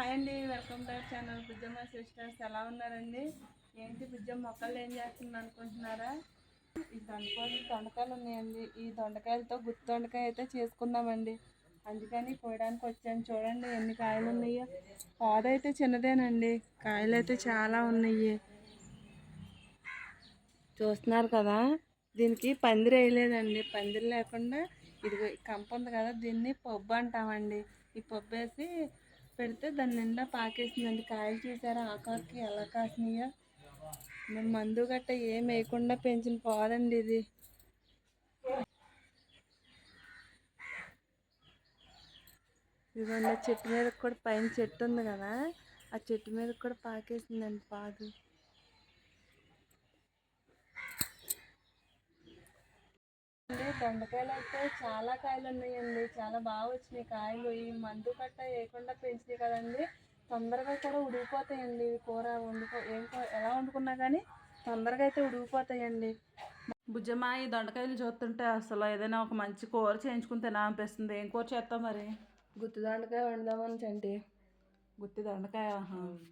Hi అండి welcome back channel Bujjamma sisters ఎలా ఉన్నారండి? ఏంటి బుజ్జమ్మ మొక్కలు ఏం చేస్తుంది అనుకుంటున్నారా? ఈ దొండకాయలు దొండకాయలు ఉన్నాయండి. ఈ దొండకాయలతో గుత్తి దొండకాయ అయితే చేసుకుందామండి. అందుకని కోయడానికి వచ్చాను. చూడండి ఎన్ని కాయలు ఉన్నాయో. పాద అయితే చిన్నదేనండి. కాయలు అయితే చాలా ఉన్నాయి. చూస్తున్నారు కదా? దీనికి పందిరి వేయలేదండి. పందిరి లేకుండా ఇదిగో కంప ఉంది కదా దీన్ని పబ్బు అంటామండి. ఈ పబ్బు వేసి పెడితే దాని నిండా పాకేసిందండి. కాయలు చూసారా? ఆకాకి ఎలా కాసినాయో. మరి మందు గట్ట ఏం వేయకుండా పెంచిన పోదండి ఇది. ఇదిగోండి చెట్టు మీద కూడా పైన చెట్టు ఉంది కదా. ఆ చెట్టు మీద కూడా పాకేసిందండి పాదు. దొండకాయలు అయితే చాలా కాయలు ఉన్నాయండి చాలా బాగా వచ్చినాయి కాయలు. ఈ మందు కట్ట వేయకుండా పెంచినాయి కదండి. తొందరగా కూడా ఉడికిపోతాయండి కూర వండుకో ఏం ఎలా వండుకున్నా కానీ తొందరగా అయితే ఉడికిపోతాయండి. బుజ్జమ్మ ఈ దొండకాయలు చూస్తుంటే అసలు ఏదైనా ఒక మంచి కూర చేయించుకుని తినాలనిపిస్తుంది ఏం కూర చేస్తావు మరి? గుత్తి దొండకాయ వండుదామని చంటి. గుత్తి దొండకాయ.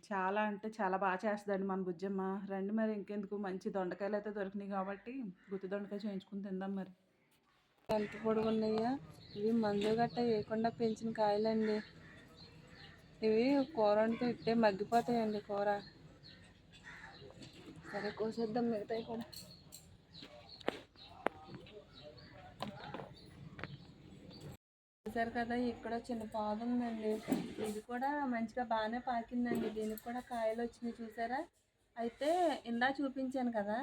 చాలా అంటే చాలా బాగా చేస్తుందండి మన బుజ్జమ్మ. రండి మరి ఇంకెందుకు? మంచి దొండకాయలు అయితే దొరికినాయి కాబట్టి గుత్తి దొండకాయ చేయించుకుని తిందాం మరి. ఎంత పొడుగు ఉన్నాయో ఇవి మందు గట్ట వేయకుండా పెంచిన కాయలండి. ఇవి కూర వండితే ఇట్టే మగ్గిపోతాయండి కూర. సరే కోసేద్దాం మిగతాయి కూడా. చూసారు కదా ఇక్కడ చిన్న పాదు ఉందండి. ఇది కూడా మంచిగా బాగానే పాకిందండి. దీనికి కూడా కాయలు వచ్చినాయి చూసారా? అయితే ఇందా చూపించాను కదా.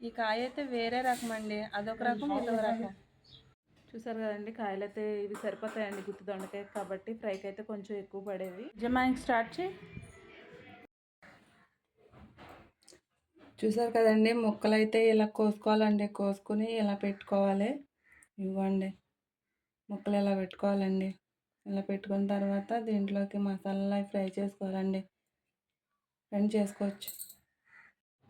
ఈ కాయ అయితే వేరే రకం అండి అదొక రకం ఇదొక రకం. చూసారు కదండి కాయలు అయితే ఇవి సరిపోతాయండి గుత్తి దొండకాయ కాబట్టి ఫ్రైకి అయితే కొంచెం ఎక్కువ పడేవి. ఇంక స్టార్ట్ చేయి. చూసారు కదండి ముక్కలు అయితే ఇలా కోసుకోవాలండి కోసుకుని ఇలా పెట్టుకోవాలి. ఇవ్వండి. ముక్కలు ఇలా పెట్టుకోవాలండి? ఇలా పెట్టుకున్న తర్వాత దీంట్లోకి మసాలా ఫ్రై చేసుకోవాలండి. ఫ్రై చేసుకోవచ్చు.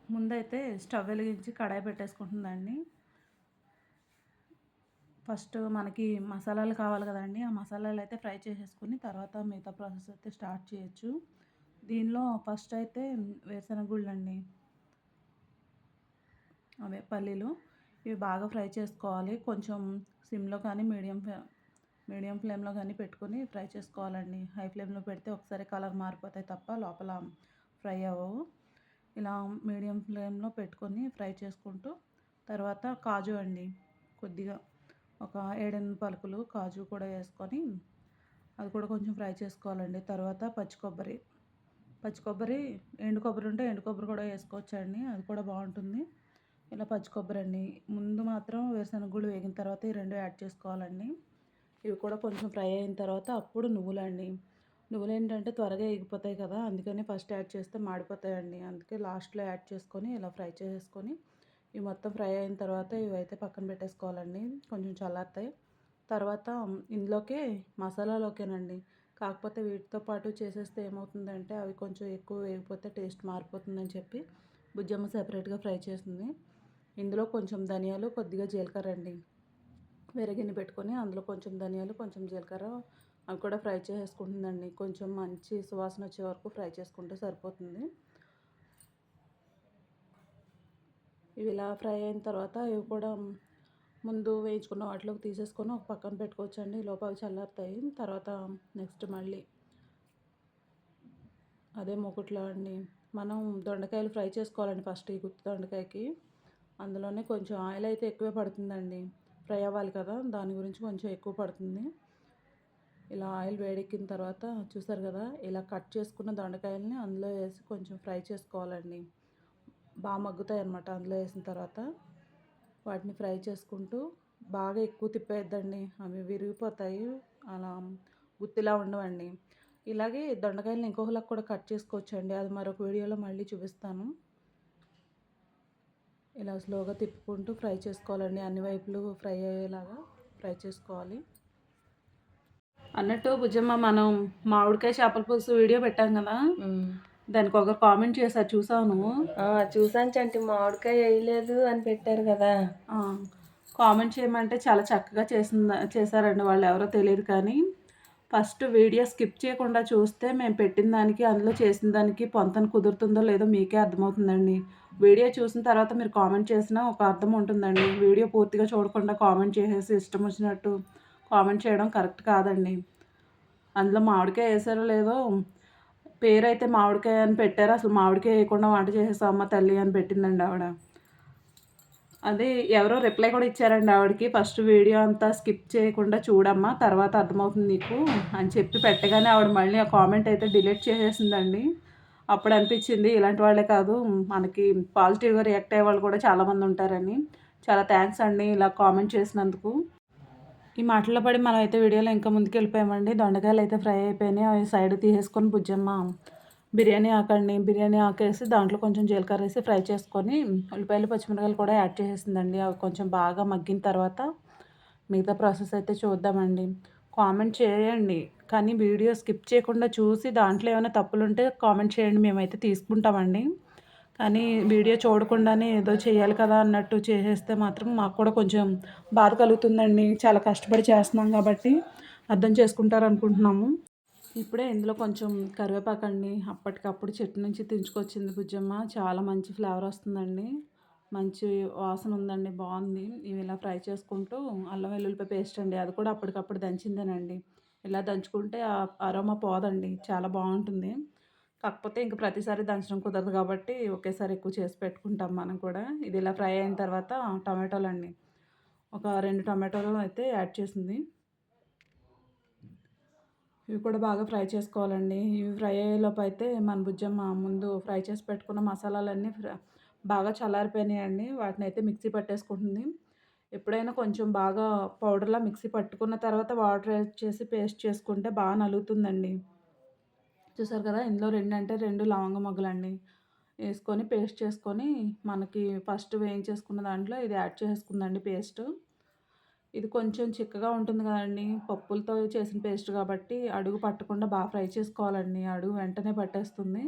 ముందైతే స్టవ్ వెలిగించి కడాయి పెట్టేసుకుంటుందండి ఫస్ట్ మనకి మసాలాలు కావాలి కదండి ఆ మసాలాలు అయితే ఫ్రై చేసేసుకుని తర్వాత మిగతా ప్రాసెస్ అయితే స్టార్ట్ చేయొచ్చు. దీనిలో ఫస్ట్ అయితే వేరుశనగ గుళ్ళు అండి అవే పల్లీలు ఇవి బాగా ఫ్రై చేసుకోవాలి. కొంచెం సిమ్లో కానీ మీడియం మీడియం ఫ్లేమ్లో కానీ పెట్టుకొని ఫ్రై చేసుకోవాలండి. హై ఫ్లేమ్లో పెడితే ఒకసారి కలర్ మారిపోతాయి తప్ప లోపల ఫ్రై అవ్వవు. ఇలా మీడియం ఫ్లేమ్లో పెట్టుకొని ఫ్రై చేసుకుంటూ తర్వాత కాజు అండి. కొద్దిగా ఒక ఏడెనిమిది పలుకులు కాజు కూడా వేసుకొని అది కూడా కొంచెం ఫ్రై చేసుకోవాలండి. తర్వాత పచ్చి కొబ్బరి. పచ్చి కొబ్బరి ఎండు కొబ్బరి ఉంటే ఎండు కొబ్బరి కూడా వేసుకోవచ్చండి. అది కూడా బాగుంటుంది. ఇలా పచ్చి కొబ్బరి అండి. ముందు మాత్రం వేరుశనగ గుళ్ళు వేగిన తర్వాత ఈ రెండు యాడ్ చేసుకోవాలండి. ఇవి కూడా కొంచెం ఫ్రై అయిన తర్వాత అప్పుడు నువ్వులండి. నువ్వులు ఏంటంటే త్వరగా ఎగిపోతాయి కదా అందుకని ఫస్ట్ యాడ్ చేస్తే మాడిపోతాయండి. అందుకే లాస్ట్లో యాడ్ చేసుకొని ఇలా ఫ్రై చేసేసుకొని ఇవి మొత్తం ఫ్రై అయిన తర్వాత ఇవైతే పక్కన పెట్టేసుకోవాలండి. కొంచెం చల్లారుతాయి. తర్వాత ఇందులోకే మసాలాలోకేనండి. కాకపోతే వీటితో పాటు చేసేస్తే ఏమవుతుందంటే అవి కొంచెం ఎక్కువ వేగిపోతే టేస్ట్ మారిపోతుందని చెప్పి బుజ్జమ్మ సెపరేట్గా ఫ్రై చేస్తుంది ఇందులో కొంచెం ధనియాలు కొద్దిగా జీలకర్ర అండి. వెరగిని పెట్టుకొని అందులో కొంచెం ధనియాలు కొంచెం జీలకర్ర అవి కూడా ఫ్రై చేసుకుంటుందండి కొంచెం మంచి సువాసన వచ్చే వరకు ఫ్రై చేసుకుంటే సరిపోతుంది. ఇవి ఇలా ఫ్రై అయిన తర్వాత ఇవి కూడా ముందు వేయించుకున్న వాటిలోకి తీసేసుకొని ఒక పక్కన పెట్టుకోవచ్చండి. లోపల చల్లారుతాయి. తర్వాత నెక్స్ట్ మళ్ళీ అదే మూకుట్లో అండి. మనం దొండకాయలు ఫ్రై చేసుకోవాలండి ఫస్ట్ ఈ గుత్తి దొండకాయకి. అందులోనే కొంచెం ఆయిల్ అయితే ఎక్కువే పడుతుందండి. ఫ్రై అవ్వాలి కదా దాని గురించి కొంచెం ఎక్కువ పడుతుంది. ఇలా ఆయిల్ వేడెక్కిన తర్వాత చూసారు కదా ఇలా కట్ చేసుకున్న దొండకాయలని అందులో వేసి కొంచెం ఫ్రై చేసుకోవాలండి. బాగా మగ్గుతాయి అన్నమాట అందులో వేసిన తర్వాత. వాటిని ఫ్రై చేసుకుంటూ బాగా ఎక్కువ తిప్పేద్దండి అవి విరిగిపోతాయి. అలా గుత్తిలా ఉండవండి. ఇలాగే దొండకాయలను ఇంకొకలా కూడా కట్ చేసుకోవచ్చండి. అది మరొక వీడియోలో మళ్ళీ చూపిస్తాను. ఇలా స్లోగా తిప్పుకుంటూ ఫ్రై చేసుకోవాలండి. అన్ని వైపులు ఫ్రై అయ్యేలాగా ఫ్రై చేసుకోవాలి. అన్నట్టు బుజ్జమ్మ మనం మామిడికాయ చేపల పులుసు వీడియో పెట్టాం కదా. దానికి ఒక కామెంట్ చేశారు చూసాను చూసాను చంటి మామిడికాయ వేయలేదు అని పెట్టారు కదా. కామెంట్ చేయమంటే చాలా చక్కగా చేసింది చేశారండి వాళ్ళు ఎవరో తెలియదు కానీ. ఫస్ట్ వీడియో స్కిప్ చేయకుండా చూస్తే మేము పెట్టిన దానికి అందులో చేసిన దానికి పొంతన కుదురుతుందో లేదో మీకే అర్థమవుతుందండి. వీడియో చూసిన తర్వాత మీరు కామెంట్ చేసినా ఒక అర్థం ఉంటుందండి. వీడియో పూర్తిగా చూడకుండా కామెంట్ చేసేసి ఇష్టం వచ్చినట్టు. కామెంట్ చేయడం కరెక్ట్ కాదండి. అందులో మామిడికాయ వేసారో లేదో పేరైతే మామిడికాయ అని పెట్టారు. అసలు మామిడికాయ వేయకుండా వంట చేసేసా అమ్మ తల్లి అని పెట్టిందండి ఆవిడ. అదే ఎవరో రిప్లై కూడా ఇచ్చారండి ఆవిడకి. ఫస్ట్ వీడియో అంతా స్కిప్ చేయకుండా చూడమ్మా తర్వాత అర్థమవుతుంది నీకు అని చెప్పి పెట్టగానే ఆవిడ మళ్ళీ ఆ కామెంట్ అయితే డిలీట్ చేసేసిందండి. అప్పుడు అనిపించింది ఇలాంటి వాళ్ళే కాదు మనకి పాజిటివ్గా రియాక్ట్ అయ్యే వాళ్ళు కూడా చాలామంది ఉంటారని. చాలా థ్యాంక్స్ అండి ఇలా కామెంట్ చేసినందుకు. ఈ మాటల్లో పడి మనం అయితే వీడియోలో ఇంకా ముందుకు వెళ్ళిపోయామండి దొండకాయలు అయితే ఫ్రై అయిపోయినాయి. అవి సైడ్ తీసేసుకొని బుజ్జమ్మ బిర్యానీ ఆకండి బిర్యానీ ఆకేసి దాంట్లో కొంచెం జీలకర్ర వేసి ఫ్రై చేసుకొని ఉల్లిపాయలు పచ్చిమిరకాయలు కూడా యాడ్ చేసేసిందండి. అవి కొంచెం బాగా మగ్గిన తర్వాత మిగతా ప్రాసెస్ అయితే చూద్దామండి. కామెంట్ చేయండి. కానీ వీడియో స్కిప్ చేయకుండా చూసి దాంట్లో ఏమైనా తప్పులు ఉంటే కామెంట్ చేయండి. మేమైతే తీసుకుంటామండి. కానీ వీడియో చూడకుండానే ఏదో చేయాలి కదా అన్నట్టు చేసేస్తే మాత్రం మాకు కూడా కొంచెం బాధ కలుగుతుందండి. చాలా కష్టపడి చేస్తున్నాం కాబట్టి అర్థం చేసుకుంటారు అనుకుంటున్నాము ఇప్పుడే ఇందులో కొంచెం కరివేపాకండి. అప్పటికప్పుడు చెట్టు నుంచి తెంచుకొచ్చింది బుజ్జమ్మ. చాలా మంచి ఫ్లేవర్ వస్తుందండి. మంచి వాసన ఉందండి. బాగుంది. ఇవి ఇలా ఫ్రై చేసుకుంటూ అల్లం వెల్లుల్లిపాయ పేస్ట్ అండి. అది కూడా అప్పటికప్పుడు దంచిందేనండి. ఇలా దంచుకుంటే అరోమా పోదండి. చాలా బాగుంటుంది. కాకపోతే ఇంక ప్రతిసారి దంచడం కుదరదు కాబట్టి ఒకేసారి ఎక్కువ చేసి పెట్టుకుంటాం మనం కూడా. ఇది ఇలా ఫ్రై అయిన తర్వాత టమాటోలు అండి ఒక రెండు టమాటోలు అయితే యాడ్ చేసింది. ఇవి కూడా బాగా ఫ్రై చేసుకోవాలండి. ఇవి ఫ్రై అయ్యేలోపు అయితే మన బుజ్జమ్మ ముందు ఫ్రై చేసి పెట్టుకున్న మసాలాలన్నీ బాగా చల్లారిపోయినాయండి. వాటిని అయితే మిక్సీ పట్టేసుకుంటుంది. ఎప్పుడైనా కొంచెం బాగా పౌడర్లా మిక్సీ పట్టుకున్న తర్వాత వాటర్ యాడ్ చేసి పేస్ట్ చేసుకుంటే బాగా నలుగుతుందండి. చూసారు కదా ఇందులో రెండు అంటే రెండు లవంగ మొగ్గలండి. వేసుకొని పేస్ట్ చేసుకొని మనకి ఫస్ట్ వేయించేసుకున్న దాంట్లో ఇది యాడ్ చేసుకుందండి పేస్ట్. ఇది కొంచెం చిక్కగా ఉంటుంది కదండి పప్పులతో చేసిన పేస్ట్ కాబట్టి అడుగు పట్టకుండా బాగా ఫ్రై చేసుకోవాలండి. అడుగు వెంటనే పట్టేస్తుంది.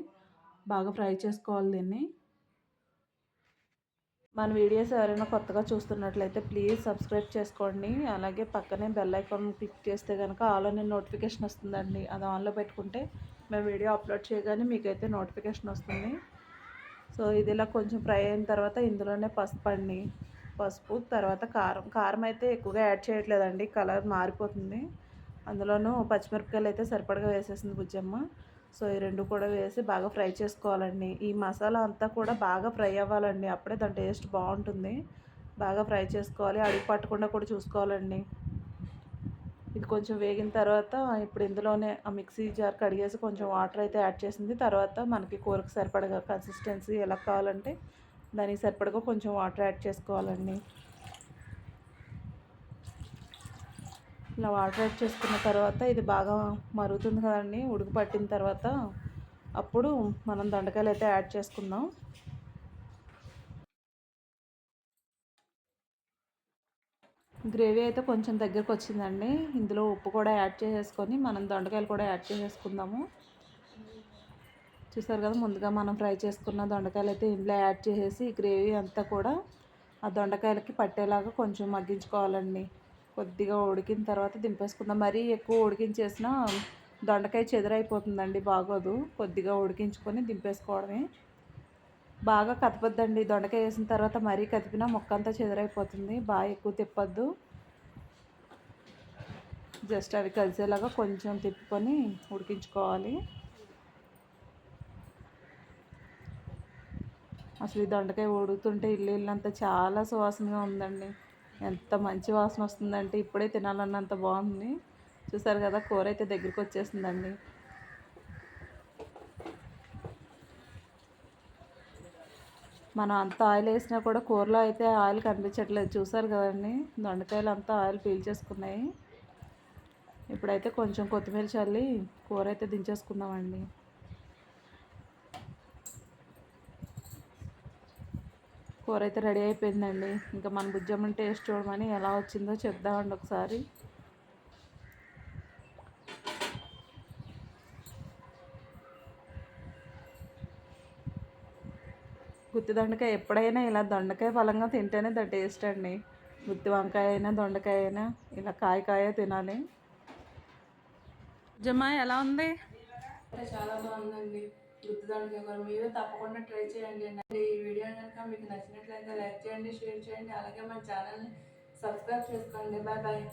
బాగా ఫ్రై చేసుకోవాలి దీన్ని. మన వీడియోస్ ఎవరైనా కొత్తగా చూస్తున్నట్లయితే ప్లీజ్ సబ్స్క్రైబ్ చేసుకోండి. అలాగే పక్కనే బెల్ ఐకాన్ క్లిక్ చేస్తే కనుక ఆల్ అనే నోటిఫికేషన్ వస్తుందండి. అది ఆన్లో పెట్టుకుంటే మేము వీడియో అప్లోడ్ చేయగానే మీకైతే నోటిఫికేషన్ వస్తుంది. సో ఇది ఇలా కొంచెం ఫ్రై అయిన తర్వాత ఇందులోనే పసుపు అండి. పసుపు తర్వాత కారం. కారం అయితే ఎక్కువగా యాడ్ చేయట్లేదండి. కలర్ మారిపోతుంది. అందులోనూ పచ్చిమిరపకాయలు అయితే సరిపడగా వేసేసింది బుజ్జమ్మ. సో ఈ రెండు కూడా వేసి బాగా ఫ్రై చేసుకోవాలండి. ఈ మసాలా అంతా కూడా బాగా ఫ్రై అవ్వాలండి. అప్పుడే దాని టేస్ట్ బాగుంటుంది. బాగా ఫ్రై చేసుకోవాలి. అడుగు పట్టకుండా కూడా చూసుకోవాలండి. ఇది కొంచెం వేగిన తర్వాత ఇప్పుడు ఇందులోనే ఆ మిక్సీ జార్ కడిగేసి కొంచెం వాటర్ అయితే యాడ్ చేసింది. తర్వాత మనకి కూరకు సరిపడగా కన్సిస్టెన్సీ ఎలా కావాలంటే దానికి సరిపడగా కొంచెం వాటర్ యాడ్ చేసుకోవాలండి. ఇలా వాటర్ యాడ్ చేసుకున్న తర్వాత ఇది బాగా మరుగుతుంది కదండి. ఉడుకు పట్టిన తర్వాత అప్పుడు మనం దొండకాయలు అయితే యాడ్ చేసుకుందాం. గ్రేవీ అయితే కొంచెం దగ్గరకు వచ్చిందండి ఇందులో ఉప్పు కూడా యాడ్ చేసేసుకొని మనం దొండకాయలు కూడా యాడ్ చేసేసుకుందాము. చూసారు కదా ముందుగా మనం ఫ్రై చేసుకున్న దొండకాయలు అయితే ఇందులో యాడ్ చేసేసి గ్రేవీ అంతా కూడా ఆ దొండకాయలకి పట్టేలాగా కొంచెం మగ్గించుకోవాలండి. కొద్దిగా ఉడికిన తర్వాత దింపేసుకుందాం. మరీ ఎక్కువ ఉడికించేసిన దొండకాయ చెదరైపోతుందండి బాగోదు. కొద్దిగా ఉడికించుకొని దింపేసుకోవడమే. బాగా కదపద్దండి. దొండకాయ వేసిన తర్వాత మరీ కదిపినా మొక్క అంతా చెదరైపోతుంది. బాగా ఎక్కువ తిప్పద్దు. జస్ట్ అవి కలిసేలాగా కొంచెం తిప్పుకొని ఉడికించుకోవాలి. అసలు ఈ దొండకాయ ఉడుకుతుంటే ఇల్లు ఇల్లంతా చాలా సువాసనగా ఉందండి. ఎంత మంచి వాసన వస్తుందంటే ఇప్పుడే తినాలన్నంత బాగుంది. చూసారు కదా కూర అయితే దగ్గరికి వచ్చేసిందండి మనం అంత ఆయిల్ వేసినా కూడా కూరలో అయితే ఆయిల్ కనిపించట్లేదు. చూసారు కదండి? దొండకాయలు అంతా ఆయిల్ పీల్చేసుకున్నాయి. ఇప్పుడైతే కొంచెం కొత్తిమీర చల్లి కూర అయితే దించేసుకుందామండి. కూర అయితే రెడీ అయిపోయిందండి. ఇంకా మన బుజ్జమ్మని టేస్ట్ చూడమని ఎలా వచ్చిందో చెప్దామండి ఒకసారి. గుత్తి దొండకాయ ఎప్పుడైనా ఇలా దొండకాయ ఫలంగా తింటేనే ద టేస్ట్ అండి. గుత్తి వంకాయ అయినా దొండకాయ అయినా ఇలా కాయ కాయ తినాలి. జమా ఎలా ఉంది? అంటే చాలా బాగుందండి. గుర్తుదానికి కూడా మీరు తప్పకుండా ట్రై చేయండి అండి. ఈ వీడియో కనుక మీకు నచ్చినట్లయితే లైక్ చేయండి షేర్ చేయండి. అలాగే మన ఛానల్ని సబ్స్క్రైబ్ చేసుకోండి. Bye bye.